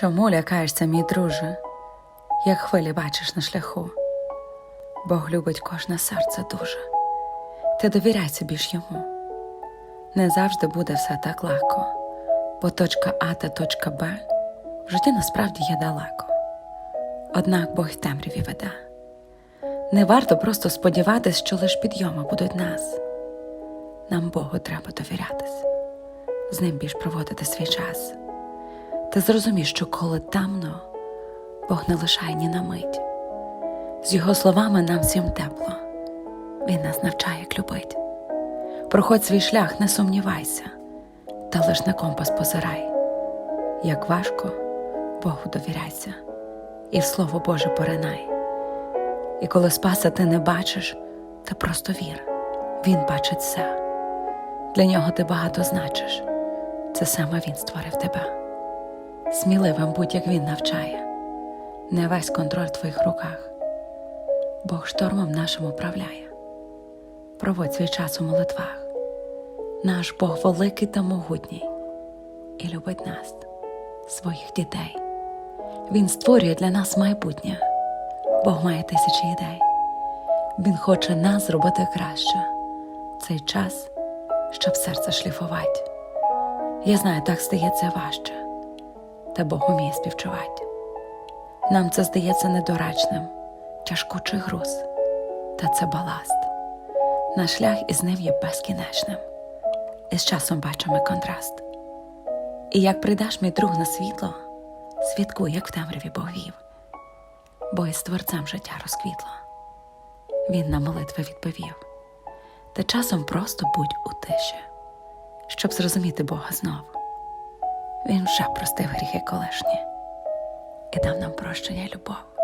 Чому лякаєшся, мій друже, як хвилі бачиш на шляху? Бог любить кожне серце дуже, ти довіряйся більш йому. Не завжди буде все так легко, бо точка А та точка Б в житті насправді є далеко. Однак Бог в темряві веде. Не варто просто сподіватись, що лиш підйоми будуть нас. Нам Богу треба довірятись, з ним більш проводити свій час. Ти зрозумієш, що коли тамно, Бог не лишає ні на мить. З його словами нам всім тепло. Він нас навчає, як любить. Проходь свій шлях, не сумнівайся, та лиш на компас позирай. Як важко, Богу довіряйся, і в Слово Боже поринай. І коли спаса ти не бачиш, ти просто вір, Він бачить все. Для нього ти багато значиш, це саме Він створив тебе. Сміливим будь як він навчає, не весь контроль в твоїх руках. Бог штормом нашим управляє. Проводь свій час у молитвах. Наш Бог великий та могутній і любить нас, своїх дітей. Він створює для нас майбутнє. Бог має тисячі ідей. Він хоче нас зробити краще. Цей час, щоб серце шліфувати. Я знаю, так стається важче та Бог уміє співчувати. Нам це здається недоречним, тяжкучий груз, та це баласт. Наш шлях із ним є безкінечним, і з часом бачимо контраст. І як прийдеш мій друг на світло, свідкуй, як в темряві Бог вів, бо із творцем життя розквітло. Він на молитви відповів, та часом просто будь у тиші, щоб зрозуміти Бога знову. Він вже простив гріхи колишні і дав нам прощення й любов.